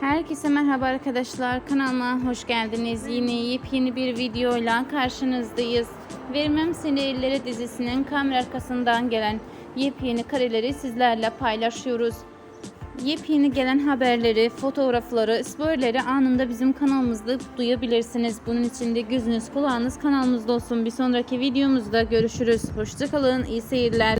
Herkese merhaba arkadaşlar. Kanalıma hoş geldiniz. Yine yepyeni bir videoyla karşınızdayız. Vermem Seni Ellere dizisinin kamera arkasından gelen yepyeni kareleri sizlerle paylaşıyoruz. Yepyeni gelen haberleri, fotoğrafları, spoilerleri anında bizim kanalımızda duyabilirsiniz. Bunun için de gözünüz kulağınız kanalımızda olsun. Bir sonraki videomuzda görüşürüz. Hoşçakalın, iyi seyirler.